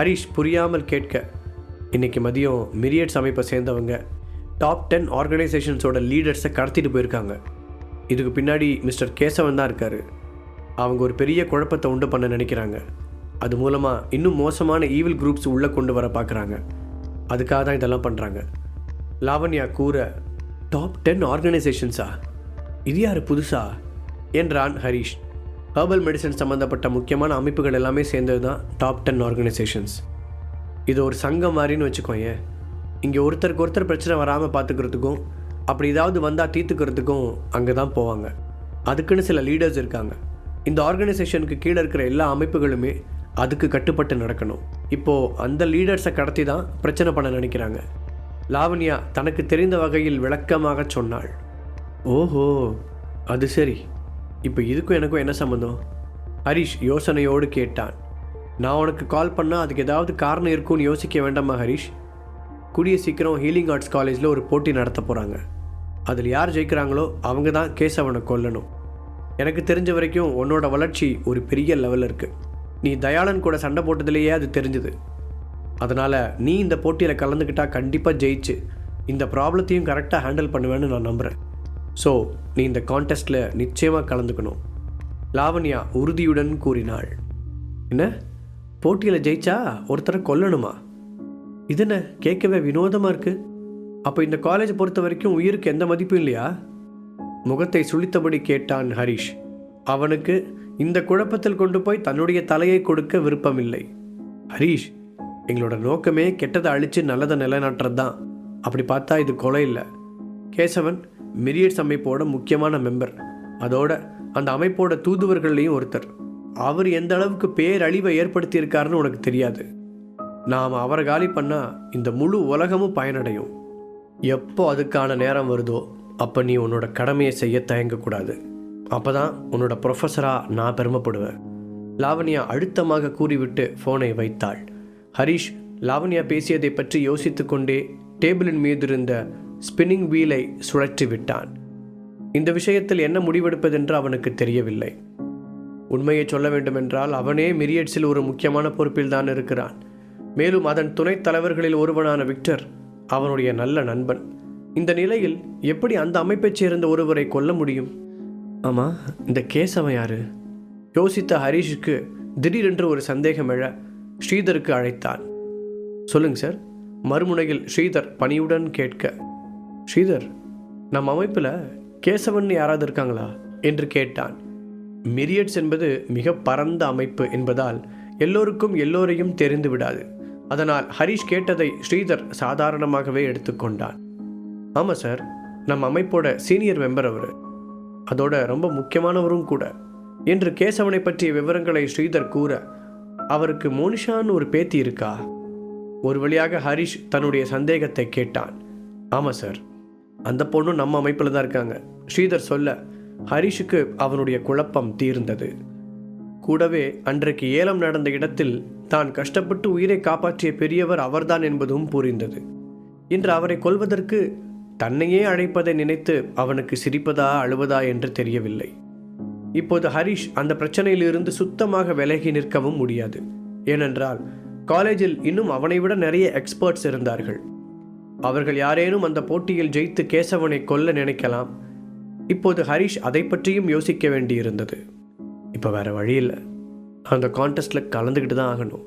ஹரிஷ் புரியாமல் கேட்க இன்றைக்கி மதியம் மிரியட்ஸ் அமைப்பை சேர்ந்தவங்க டாப் டென் ஆர்கனைசேஷன்ஸோட லீடர்ஸை கடத்திட்டு போயிருக்காங்க. இதுக்கு பின்னாடி மிஸ்டர் கேசவன் தான் இருக்கார். அவங்க ஒரு பெரிய குழப்பத்தை உண்டு பண்ண நினைக்கிறாங்க. அது மூலமாக இன்னும் மோசமான ஈவில் குரூப்ஸ் உள்ளே கொண்டு வர பார்க்குறாங்க அதுக்காக தான் இதெல்லாம் பண்ணுறாங்க லாவண்யா கூற டாப் டென் ஆர்கனைசேஷன்ஸா இது யார் புதுசா? என்றான் ஹரிஷ். ஹெர்பல் மெடிசன் சம்மந்தப்பட்ட முக்கியமான அமைப்புகள் எல்லாமே சேர்ந்தது தான் டாப் டென் ஆர்கனைசேஷன்ஸ் இது ஒரு சங்கம் மாதிரின்னு வச்சுக்கோங்க இங்கே ஒருத்தருக்கு ஒருத்தர் பிரச்சனை வராமல் பார்த்துக்கிறதுக்கும் அப்படி ஏதாவது வந்தால் தீர்த்துக்கிறதுக்கும் அங்கே தான் போவாங்க. அதுக்குன்னு சில லீடர்ஸ் இருக்காங்க. இந்த ஆர்கனைசேஷனுக்கு கீழே இருக்கிற எல்லா அமைப்புகளுமே அதுக்கு கட்டுப்பட்டு நடக்கணும். இப்போது அந்த லீடர்ஸை கடத்தி தான் பிரச்சனை பண்ண நினைக்கிறாங்க. லாவண்யா தனக்கு தெரிந்த வகையில் விளக்கமாக சொன்னாள். ஓஹோ அது சரி. இப்போ இதுக்கும் எனக்கும் என்ன சம்மந்தம் ஹரிஷ் யோசனையோடு கேட்டான். நான் உனக்கு கால் பண்ணால் அதுக்கு ஏதாவது காரணம் இருக்கும்னு யோசிக்க வேண்டாமா ஹரிஷ்? கூடிய சீக்கிரம் ஹீலிங் ஆர்ட்ஸ் காலேஜில் ஒரு போட்டி நடத்த போகிறாங்க அதில் யார் ஜெயிக்கிறாங்களோ அவங்க தான் கேசவனை கொல்லணும். எனக்கு தெரிஞ்ச வரைக்கும் உன்னோட வளர்ச்சி ஒரு பெரிய லெவலில் இருக்குது நீ தயாளன் கூட சண்டை போட்டதுலேயே அது தெரிஞ்சுது. அதனால் நீ இந்த போட்டியில் கலந்துக்கிட்டால் கண்டிப்பாக ஜெயிச்சு இந்த ப்ராப்ளத்தையும் கரெக்டாக ஹேண்டில் பண்ணுவேன்னு நான் நம்புகிறேன் ஸோ நீ இந்த கான்டெஸ்ட்டில் நிச்சயமாக கலந்துக்கணும். லாவண்யா உறுதியுடன் கூறினாள். என்ன? போட்டியில் ஜெயிச்சா ஒருத்தரை கொல்லணுமா? இது என்ன கேட்கவே வினோதமாக இருக்குது அப்போ இந்த காலேஜ் பொறுத்த வரைக்கும் உயிருக்கு எந்த மதிப்பும் இல்லையா? முகத்தை சுளித்தபடி கேட்டான் ஹரிஷ். அவனுக்கு இந்த குழப்பத்தில் கொண்டு போய் தன்னுடைய தலையை கொடுக்க விருப்பமில்லை. ஹரிஷ் எங்களோட நோக்கமே கெட்டதை அழித்து நல்லதை நிலைநாட்டுறது தான் அப்படி பார்த்தா இது கொலை இல்லை. கேசவன் மிரியட்ஸ் அமைப்போட முக்கியமான மெம்பர் அதோட அந்த அமைப்போட தூதுவர்கள்லையும் ஒருத்தர். அவர் எந்த அளவுக்கு பேரழிவை ஏற்படுத்தியிருக்காருன்னு உனக்கு தெரியாது. நாம் அவரை காலி பண்ணால் இந்த முழு உலகமும் பயனடையும். எப்போ அதுக்கான நேரம் வருதோ அப்போ நீ உன்னோட கடமையை செய்ய தயங்கக்கூடாது. அப்போ தான் உன்னோட ப்ரொஃபஸராக நான் பெருமைப்படுவேன். லாவண்யா அழுத்தமாக கூறிவிட்டு ஃபோனை வைத்தாள். ஹரிஷ் லாவண்யா பேசியதை பற்றி யோசித்துக்கொண்டே டேபிளின் மீது இருந்த ஸ்பின்னிங் வீலை சுழற்றி விட்டான். இந்த விஷயத்தில் என்ன முடிவெடுப்பதென்று அவனுக்கு தெரியவில்லை. உண்மையை சொல்ல வேண்டுமென்றால் அவனே மிரியட்ஸில் ஒரு முக்கியமான பொறுப்பில் தான் இருக்கிறான். மேலும் அதன் துணைத் தலைவர்களில் ஒருவனான விக்டர் அவனுடைய நல்ல நண்பன். இந்த நிலையில் எப்படி அந்த அமைப்பைச் சேர்ந்த ஒருவரை கொல்ல முடியும்? ஆமாம் இந்த கேசவன் யாரு? யோசித்த ஹரிஷுக்கு திடீரென்று ஒரு சந்தேகம் எழ ஸ்ரீதருக்கு அழைத்தான். சொல்லுங்க சார். மறுமுனையில் ஸ்ரீதர் பணியுடன் கேட்க ஸ்ரீதர் நம் அமைப்பில் கேசவன் யாராவது இருக்காங்களா? என்று கேட்டான். மிரியட்ஸ் என்பது மிக பரந்த அமைப்பு என்பதால் எல்லோருக்கும் எல்லோரையும் தெரிந்து விடாது. அதனால் ஹரிஷ் கேட்டதை ஸ்ரீதர் சாதாரணமாகவே எடுத்துக்கொண்டான் ஆமாம் சார் நம் அமைப்போட சீனியர் மெம்பர் அவர். அதோட ரொம்ப முக்கியமானவரும் கூட. என்று கேசவனை பற்றிய விவரங்களை ஸ்ரீதர் கூற அவருக்கு மோனிஷான்னு ஒரு பேத்தி இருக்கா? ஒரு வழியாக ஹரிஷ் தன்னுடைய சந்தேகத்தை கேட்டான். ஆமாம் சார் அந்த பொண்ணும் நம்ம அமைப்பில் தான் இருக்காங்க. ஸ்ரீதர் சொல்ல ஹரிஷுக்கு அவனுடைய குழப்பம் தீர்ந்தது. கூடவே அன்றைக்கு ஏலம் நடந்த இடத்தில் தான் கஷ்டப்பட்டு உயிரை காப்பாற்றிய பெரியவர் அவர்தான் என்பதும் புரிந்தது. இன்று அவரை கொல்வதற்கு தன்னையே அழைப்பதை நினைத்து அவனுக்கு சிரிப்பதா அழுவதா என்று தெரியவில்லை. இப்போது ஹரிஷ் அந்த பிரச்சனையிலிருந்து சுத்தமாக விலகி நிற்கவும் முடியாது. ஏனென்றால் காலேஜில் இன்னும் அவனை விட நிறைய எக்ஸ்பர்ட்ஸ் இருந்தார்கள். அவர்கள் யாரேனும் அந்த போட்டியில் ஜெயித்து கேசவனை கொல்ல நினைக்கலாம். இப்போது ஹரிஷ் அதை பற்றியும் யோசிக்க வேண்டியிருந்தது. இப்போ வேற வழி இல்லை. அந்த கான்டெஸ்டில் கலந்துக்கிட்டு தான் ஆகணும்.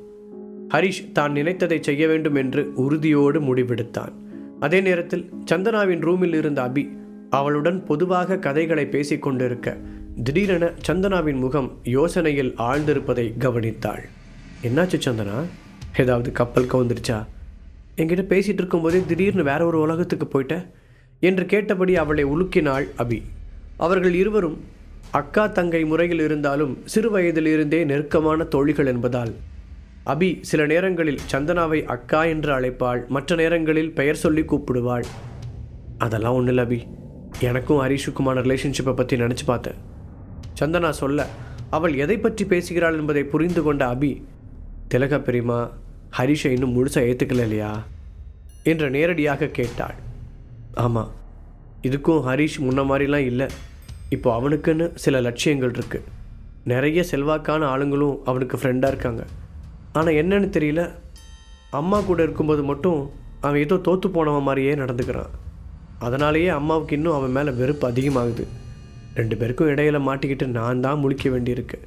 ஹரிஷ் தான் நினைத்ததை செய்ய வேண்டும் என்று உறுதியோடு முடிவெடுத்தான். அதே நேரத்தில் சந்தனாவின் ரூமில் இருந்த அபி அவளுடன் பொதுவாக கதைகளை பேசிக்கொண்டிருக்க திடீரென சந்தனாவின் முகம் யோசனையில் ஆழ்ந்திருப்பதை கவனித்தாள். என்னாச்சு சந்தனா? ஏதாவது கப்பல் கவுந்துருச்சா? என்கிட்ட பேசிகிட்டு இருக்கும்போதே திடீர்னு வேற ஒரு உலகத்துக்கு போயிட்டேன் என்று கேட்டபடி அவளை உலுக்கினாள் அபி. அவர்கள் இருவரும் அக்கா தங்கை முறையில் இருந்தாலும் சிறு வயதிலிருந்தே நெருக்கமான தோழிகள் என்பதால். அபி சில நேரங்களில் சந்தனாவை அக்கா என்று அழைப்பாள் மற்ற நேரங்களில் பெயர் சொல்லி கூப்பிடுவாள். அதெல்லாம் ஒன்றும் இல்லை அபி. எனக்கும் ஹரிஷுக்குமான ரிலேஷன்ஷிப்பை பற்றி நினச்சி பார்த்தேன். சந்தனா சொல்ல அவள் எதை பற்றி பேசுகிறாள் என்பதை புரிந்து கொண்ட அபி திலக பெரியமா ஹரிஷை இன்னும் முழுசாக ஏற்றுக்கல இல்லையா? என்று நேரடியாக கேட்டாள். ஆமாம் இதுக்கும் ஹரிஷ் முன்ன மாதிரிலாம் இல்லை. இப்போ அவனுக்குன்னு சில லட்சியங்கள் இருக்குது நிறைய செல்வாக்கான ஆளுங்களும் அவனுக்கு ஃப்ரெண்டாக இருக்காங்க. ஆனால் என்னன்னு தெரியல. அம்மா கூட இருக்கும்போது மட்டும் அவன் ஏதோ தோற்று போனவன் மாதிரியே நடந்துக்கிறான். அதனாலேயே அம்மாவுக்கு இன்னும் அவன் மேலே வெறுப்பு அதிகமாகுது. ரெண்டு பேருக்கும் இடையில மாட்டிக்கிட்டு நான் தான் முழிக்க வேண்டியிருக்கு.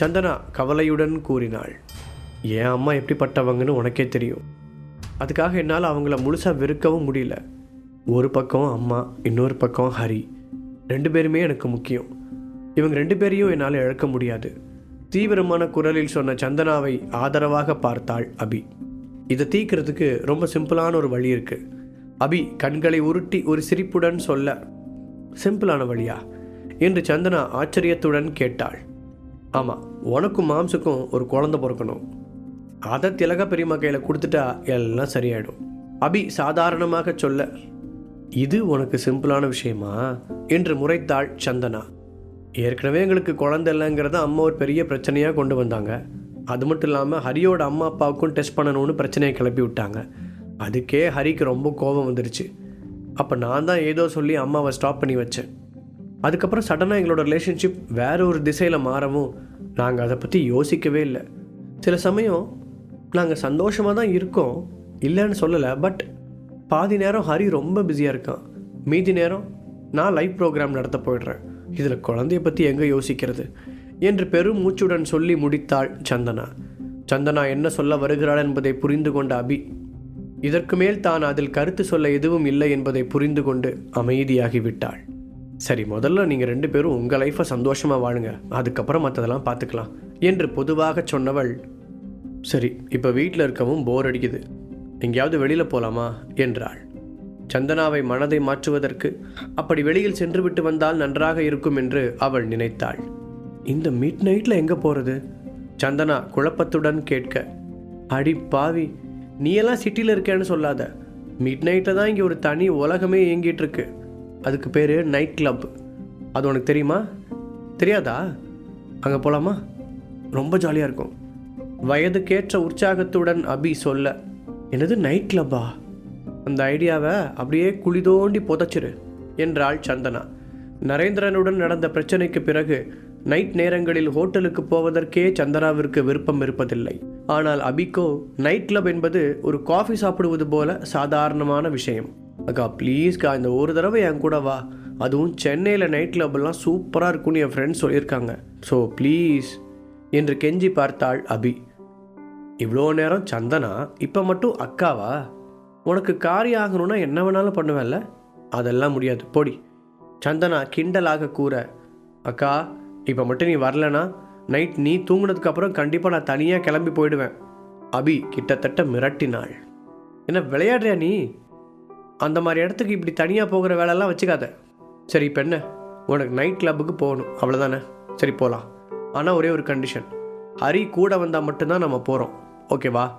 சந்தனா கவலையுடன் கூறினாள். என் அம்மா எப்படிப்பட்டவங்கன்னு உனக்கே தெரியும். அதுக்காக என்னால் அவங்கள முழுசாக வெறுக்கவும் முடியல. ஒரு பக்கம் அம்மா இன்னொரு பக்கம் ஹரி. ரெண்டு பேருமே எனக்கு முக்கியம். இவங்க ரெண்டு பேரையும் என்னால் இழக்க முடியாது. தீவிரமான குரலில் சொன்ன சந்தனாவை ஆதரவாக பார்த்தாள் அபி. இதை தீக்கிறதுக்கு ரொம்ப சிம்பிளான ஒரு வழி இருக்கு. அபி கண்களை உருட்டி ஒரு சிரிப்புடன் சொல்ல சிம்பிளான வழியா? என்று சந்தனா ஆச்சரியத்துடன் கேட்டாள். ஆமாம் உனக்கும் மாம்சுக்கும் ஒரு குழந்தை பிறக்கணும். அதை திலக பெரியம்மா கையில் கொடுத்துட்டா எல்லாம் சரியாயிடும். அபி சாதாரணமாக சொல்ல இது உனக்கு சிம்பிளான விஷயமா? என்று முறைத்தாள் சந்தனா. ஏற்கனவே எங்களுக்கு குழந்தை இல்லைங்கிறத அம்மா ஒரு பெரிய பிரச்சனையாக கொண்டு வந்தாங்க. அது மட்டும் இல்லாமல் ஹரியோட அம்மா அப்பாவுக்கும் டெஸ்ட் பண்ணணும்னு பிரச்சனையை கிளப்பி விட்டாங்க. அதுக்கே ஹரிக்கு ரொம்ப கோபம் வந்துருச்சு. அப்போ நான் தான் ஏதோ சொல்லி அம்மாவை ஸ்டாப் பண்ணி வச்சேன். அதுக்கப்புறம் சடனாக எங்களோட ரிலேஷன்ஷிப் வேற ஒரு திசையில் மாறவும் நாங்கள் அதை பற்றி யோசிக்கவே இல்லை. சில சமயம் நாங்கள் சந்தோஷமாக தான் இருக்கோம். இல்லைன்னு சொல்லலை பட் பாதி நேரம் ஹரி ரொம்ப பிஸியாக இருக்கான். மீதி நேரம் நான் லைவ் ப்ரோக்ராம் நடத்த போயிடுறேன். இதில் குழந்தைய பற்றி எங்கே யோசிக்கிறது? என்று பெரும் மூச்சுடன் சொல்லி முடித்தாள் சந்தனா. சந்தனா என்ன சொல்ல வருகிறாள் என்பதை புரிந்து கொண்ட அபி இதற்கு மேல் தான் அதில் கருத்து சொல்ல எதுவும் இல்லை என்பதை புரிந்து கொண்டு அமைதியாகிவிட்டாள் சரி முதல்ல நீங்கள் ரெண்டு பேரும் உங்கள் லைஃப்பை சந்தோஷமாக வாழுங்க. அதுக்கப்புறம் மற்றதெல்லாம் பார்த்துக்கலாம் என்று பொதுவாக சொன்னவள் சரி இப்போ வீட்டில் இருக்கவும் போர் அடிக்குது. எங்கேயாவது வெளியில் போகலாமா என்றாள். சந்தனாவை மனதை மாற்றுவதற்கு அப்படி வெளியில் சென்று விட்டு வந்தால் நன்றாக இருக்கும் என்று அவள் நினைத்தாள். இந்த மிட் நைட்டில் எங்கே போகிறது சந்தனா குழப்பத்துடன் கேட்க அடி பாவி நீயெல்லாம் சிட்டியில் இருக்கேன்னு சொல்லாத. மிட் நைட்டில் தான் இங்கே ஒரு தனி உலகமே இயங்கிட்டு இருக்கு அதுக்கு பேர் நைட் கிளப் அது உனக்கு தெரியுமா? தெரியாதா? அங்கே போகலாமா ரொம்ப ஜாலியாக இருக்கும். வயதுக்கேற்ற உற்சாகத்துடன் அபி சொல்ல என்னது நைட் கிளப்பா அந்த ஐடியாவை அப்படியே குழி தோண்டி புதைச்சிரு என்றாள் சந்தனா. நரேந்திரனுடன் நடந்த பிரச்சனைக்கு பிறகு நைட் நேரங்களில் ஹோட்டலுக்கு போவதற்கே சந்தனாவிற்கு விருப்பம் இருப்பதில்லை. ஆனால் அபிக்கோ நைட் கிளப் என்பது ஒரு காஃபி சாப்பிடுவது போல சாதாரணமான விஷயம். அக்கா ப்ளீஸ்க்கா இந்த ஒரு தடவை என் கூட வா. அதுவும் சென்னையில் நைட் கிளப்லாம் சூப்பராக இருக்கும்னு என் ஃப்ரெண்ட்ஸ் சொல்லியிருக்காங்க. ஸோ ப்ளீஸ் என்று கெஞ்சி பார்த்தாள் அபி. இவ்வளோ நேரம் சந்தனா இப்போ மட்டும் அக்காவா? உனக்கு காரி ஆகணும்னா என்ன வேணாலும் பண்ணுவேன்ல? அதெல்லாம் முடியாது. போடி. சந்தனா கிண்டலாக கூற அக்கா இப்போ மட்டும் நீ வரலனா நைட் நீ தூங்கினதுக்கப்புறம் கண்டிப்பாக நான் தனியாக கிளம்பி போயிடுவேன். அபி கிட்டத்தட்ட மிரட்டினாள். என்ன விளையாடுறியா நீ? அந்த மாதிரி இடத்துக்கு இப்படி தனியாக போகிற வேலையெல்லாம் வச்சுக்காத. சரி இப்போ என்ன? உனக்கு நைட் கிளப்புக்கு போகணும். அவ்வளோதானே சரி போகலாம் ஆனால் ஒரே ஒரு கண்டிஷன் ஹரி கூட வந்தால் மட்டும்தான் நம்ம போகிறோம் ஓகேவா?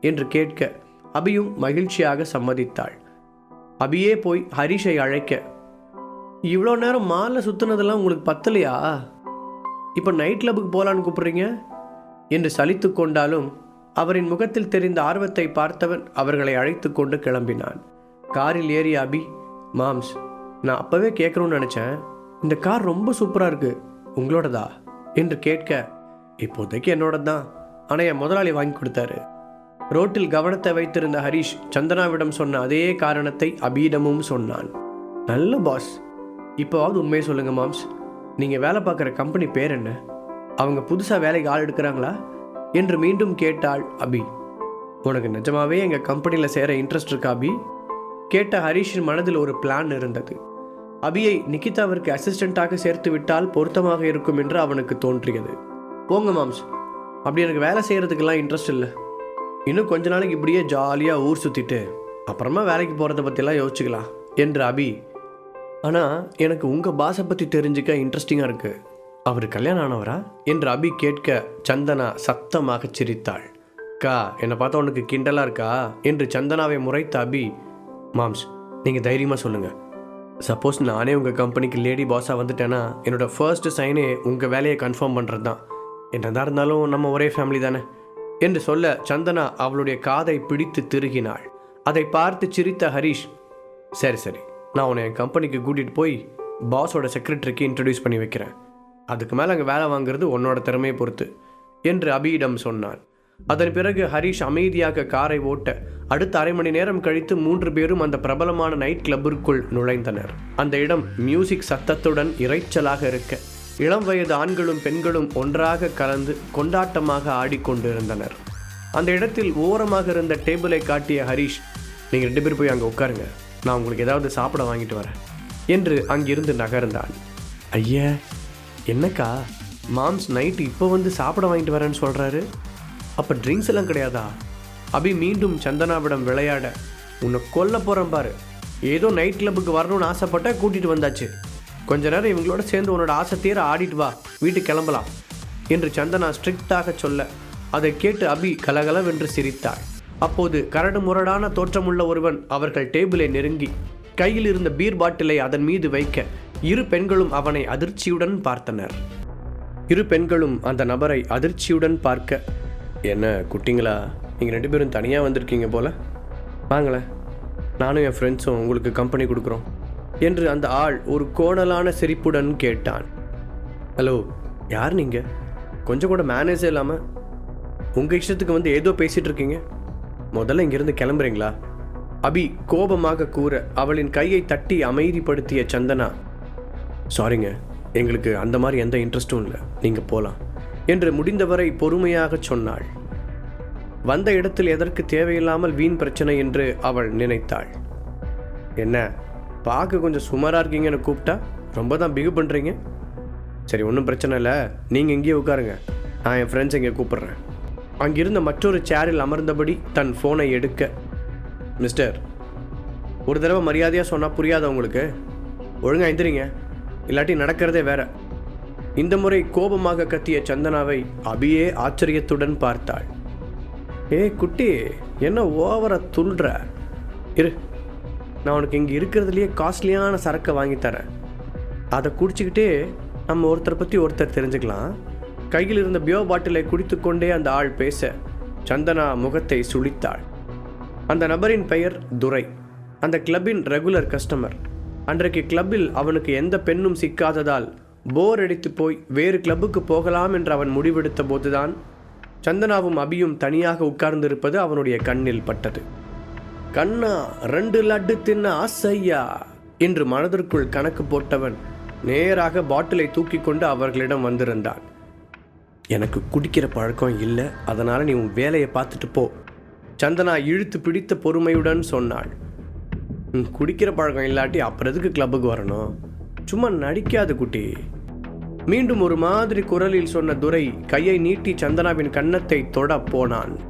என்று கேட்க அபியும் மகிழ்ச்சியாக சம்மதித்தாள். அபியே போய் ஹரிஷை அழைக்க இவ்வளோ நேரம் மாலில் சுற்றுனதெல்லாம் உங்களுக்கு பத்தலையா? இப்போ நைட் கிளப்புக்கு போகலான்னு கூப்பிட்றீங்க? என்று சலித்து கொண்டாலும் அவரின் முகத்தில் தெரிந்த ஆர்வத்தை பார்த்தவன் அவர்களை அழைத்து கொண்டு கிளம்பினான். காரில் ஏறிய அபி மாம்ஸ் நான் அப்போவே கேட்கணும்னு நினச்சேன். இந்த கார் ரொம்ப சூப்பராக இருக்குது உங்களோடதா? என்று கேட்க இப்போதைக்கு என்னோட தான் ஆனால் என் முதலாளி வாங்கி கொடுத்தாரு. ரோட்டில் கவனத்தை வைத்திருந்த ஹரிஷ் சந்தனாவிடம் சொன்ன அதே காரணத்தை அபியிடமும் சொன்னான். நல்ல பாஸ் இப்போவாவது உண்மையை சொல்லுங்க மாம்ஸ். நீங்கள் வேலை பார்க்குற கம்பெனி பேர் என்ன? அவங்க புதுசாக வேலைக்கு ஆள் எடுக்கிறாங்களா? என்று மீண்டும் கேட்டாள் அபி. உனக்கு நிஜமாவே எங்கள் கம்பெனியில் சேர இன்ட்ரெஸ்ட் இருக்கா அபி? கேட்ட ஹரிஷின் மனதில் ஒரு பிளான் இருந்தது. அபியை நிகிதாவிற்கு அசிஸ்டண்ட்டாக சேர்த்து விட்டால் பொருத்தமாக இருக்கும் என்று அவனுக்கு தோன்றியது. போங்க மாம்ஸ். அப்படி எனக்கு வேலை செய்கிறதுக்கெல்லாம் இன்ட்ரெஸ்ட் இல்லை. இன்னும் கொஞ்ச நாளைக்கு இப்படியே ஜாலியாக ஊர் சுற்றிட்டு அப்புறமா வேலைக்கு போகிறத பற்றிலாம் யோசிச்சுக்கலாம் என்று அபி. ஆனால் எனக்கு உங்கள் பாஸை பற்றி தெரிஞ்சுக்க இன்ட்ரெஸ்டிங்காக இருக்குது அவர் கல்யாணம் ஆனவரா? என்று அபி கேட்க சந்தனா சத்தமாக சிரித்தாள். கா என்னை பார்த்தா உனக்கு கிண்டலாக இருக்கா? என்று சந்தனாவை முறைத்த அபி மாம்ஸ் நீங்கள் தைரியமாக சொல்லுங்கள் சப்போஸ் நானே உங்கள் கம்பெனிக்கு லேடி பாஸாக வந்துட்டேன்னா என்னோடய ஃபர்ஸ்ட் சைனே உங்கள் வேலையை கன்ஃபார்ம் பண்ணுறது தான் என்னதான் இருந்தாலும் நம்ம ஒரே ஃபேமிலி தானே? என்று சொல்ல சந்தனா அவளுடைய காதை பிடித்து திருகினாள். அதை பார்த்து சிரித்த ஹரிஷ் சரி சரி நான் உன்னை என் கம்பெனிக்கு கூட்டிகிட்டு போய் பாஸோட செக்ரட்டரிக்கு இன்ட்ரடியூஸ் பண்ணி வைக்கிறேன். அதுக்கு மேலே அங்கே வேலை வாங்குறது உன்னோட திறமையை பொறுத்து என்று அபியிடம் சொன்னான் அதன் பிறகு ஹரிஷ் அமைதியாக காரை ஓட்ட அடுத்த அரை மணி நேரம் கழித்து மூன்று பேரும் அந்த பிரபலமான நைட் கிளப்பிற்குள் நுழைந்தனர். அந்த இடம் மியூசிக் சத்தத்துடன் இரைச்சலாக இருக்க இளம் வயது ஆண்களும் பெண்களும் ஒன்றாக கலந்து கொண்டாட்டமாக ஆடிக்கொண்டிருந்தனர். அந்த இடத்தில் ஓரமாக இருந்த டேபிளை காட்டிய ஹரிஷ் நீங்கள் ரெண்டு பேர் போய் அங்கே உட்காருங்க. நான் உங்களுக்கு ஏதாவது சாப்பிட வாங்கிட்டு வரேன். என்று அங்கிருந்து நகர்ந்தான். ஐயா என்னக்கா? மாம்ஸ் நைட்டு இப்போ வந்து சாப்பிட வாங்கிட்டு வரேன்னு சொல்கிறாரு அப்போ ட்ரிங்க்ஸ் எல்லாம் கிடையாதா? அபி மீண்டும் சந்தனாவிடம் விளையாட உன்னை கொல்ல போகிறேன் பாரு. ஏதோ நைட் கிளப்புக்கு வரணும்னு ஆசைப்பட்ட கூட்டிகிட்டு வந்தாச்சு. கொஞ்ச நேரம் இவங்களோட சேர்ந்து உன்னோட ஆசை தீர ஆடிட்டு வா. வீட்டுக்கு கிளம்பலாம் என்று சந்தனா ஸ்ட்ரிக்டாக சொல்ல. அதை கேட்டு அபி கலகலவென்று சிரித்தாள். அப்போது கரடு முரடான தோற்றமுள்ள ஒருவன் அவர்கள் டேபிளை நெருங்கி கையில் இருந்த பீர் பாட்டிலை அதன் மீது வைக்க இரு பெண்களும் அவனை அதிர்ச்சியுடன் பார்த்தனர். இரு பெண்களும் அந்த நபரை அதிர்ச்சியுடன் பார்க்க என்ன குட்டிங்களா? நீங்கள் ரெண்டு பேரும் தனியாக வந்திருக்கீங்க போல. வாங்களேன். நானும் என் ஃப்ரெண்ட்ஸும் உங்களுக்கு கம்பெனி கொடுக்குறோம். என்று அந்த ஆள் ஒரு கோணலான சிரிப்புடன் கேட்டான். ஹலோ யார் நீங்கள் கொஞ்சம் கூட மேனேஜே இல்லாமல் உங்கள் இஷ்டத்துக்கு வந்து ஏதோ பேசிகிட்டு இருக்கீங்க? முதல்ல இங்கேருந்து கிளம்புறீங்களா? அபி கோபமாக கூற அவளின் கையை தட்டி அமைதிப்படுத்திய சந்தனா சாரிங்க எங்களுக்கு அந்த மாதிரி எந்த இன்ட்ரெஸ்ட்டும் இல்லை. நீங்கள் போகலாம் என்று முடிந்தவரை பொறுமையாக சொன்னாள். வந்த இடத்தில் எதற்கு தேவையில்லாமல் வீண் பிரச்சனை என்று அவள் நினைத்தாள். என்ன? பார்க்க கொஞ்சம் சுமாராக இருக்கீங்கன்னு கூப்பிட்டா? ரொம்ப தான் பிகு பண்ணுறீங்க சரி ஒன்றும் பிரச்சனை இல்லை. நீங்கள் இங்கேயே உட்காருங்க. நான் என் ஃப்ரெண்ட்ஸ் இங்கே கூப்பிட்றேன். அங்கிருந்த மற்றொரு சேரில் அமர்ந்தபடி தன் ஃபோனை எடுக்க. மிஸ்டர் ஒரு தடவை மரியாதையாக சொன்னால் புரியாத உங்களுக்கு? ஒழுங்காக எந்திரிங்க. இல்லாட்டி நடக்கிறதே வேற. இந்த முறை கோபமாக கத்திய சந்தனாவை அபியே ஆச்சரியத்துடன் பார்த்தாள். ஏய் குட்டி என்ன ஓவரா துள்ளுற இரு. நான் உனக்கு இங்கே இருக்கிறதுலையே காஸ்ட்லியான சரக்கை வாங்கி தரேன். அதை குடிச்சிக்கிட்டே நம்ம ஒருத்தரை பற்றி ஒருத்தர் தெரிஞ்சுக்கலாம். கையில் இருந்த பியோ பாட்டிலை குடித்துக்கொண்டே அந்த ஆள் பேச சந்தனா முகத்தை சுளித்தாள் அந்த நபரின் பெயர் துரை. அந்த கிளப்பின் ரெகுலர் கஸ்டமர் அன்றைக்கு கிளப்பில் அவனுக்கு எந்த பெண்ணும் சிக்காததால் போர் அடித்து போய் வேறு கிளப்புக்கு போகலாம் என்று அவன் முடிவெடுத்த போதுதான் சந்தனாவும் அபியும் தனியாக உட்கார்ந்திருப்பது அவனுடைய கண்ணில் பட்டது. கண்ணா ரெண்டு லட்டு தின்ன ஆசையா? என்று மனதிற்குள் கணக்கு போட்டவன் நேராக பாட்டிலை தூக்கி கொண்டு அவர்களிடம் வந்திருந்தான். எனக்கு குடிக்கிற பழக்கம் இல்லை அதனால் நீ உன் வேலையை பார்த்துட்டு போ. சந்தனா இழுத்து பிடித்த பொறுமையுடன் சொன்னாள். குடிக்கிற பழக்கம் இல்லாட்டி அப்புறம் எதுக்கு கிளப்புக்கு வரணும்? சும்மா நடிக்காத குட்டி. மீண்டும் ஒரு மாதிரி குரலில் சொன்ன துரை கையை நீட்டி சந்தனாவின் கன்னத்தை தொட போனான்.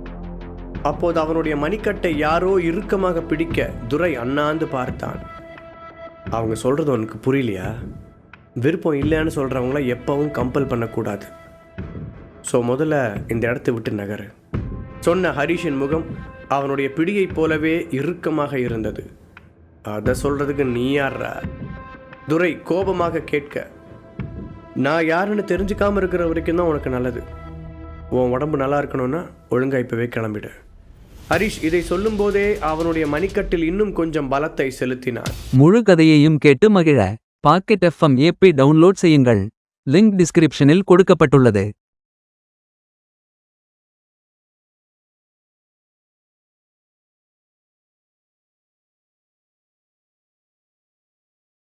அப்போது அவனுடைய மணிக்கட்டை யாரோ இறுக்கமாக பிடிக்க துரை அண்ணாந்து பார்த்தான். அவங்க சொல்கிறது உனக்கு புரியலையா? விருப்பம் இல்லைன்னு சொல்கிறவங்கள எப்பவும் கம்பல் பண்ணக்கூடாது. ஸோ முதல்ல இந்த இடத்த விட்டு நகரு. சொன்ன ஹரீஷின் முகம் அவனுடைய பிடியைப் போலவே இறுக்கமாக இருந்தது. அதை சொல்கிறதுக்கு நீ யார்ரா துரை கோபமாக கேட்க நான் யாருன்னு தெரிஞ்சுக்காமல் இருக்கிற வரைக்கும் தான் உனக்கு நல்லது. உன் உடம்பு நல்லா இருக்கணும்னா ஒழுங்காக இப்போவே கிளம்பிடு. ஹரிஷ் இதை சொல்லும்போதே அவனுடைய மணிக்கட்டில் இன்னும் கொஞ்சம் பலத்தை செலுத்தினார். முழு கதையையும் கேட்டு மகிழ. பாக்கெட் எஃப்எம் ஏபி டவுன்லோட் செய்யுங்கள். லிங்க் டிஸ்கிரிப்ஷனில் கொடுக்கப்பட்டுள்ளது.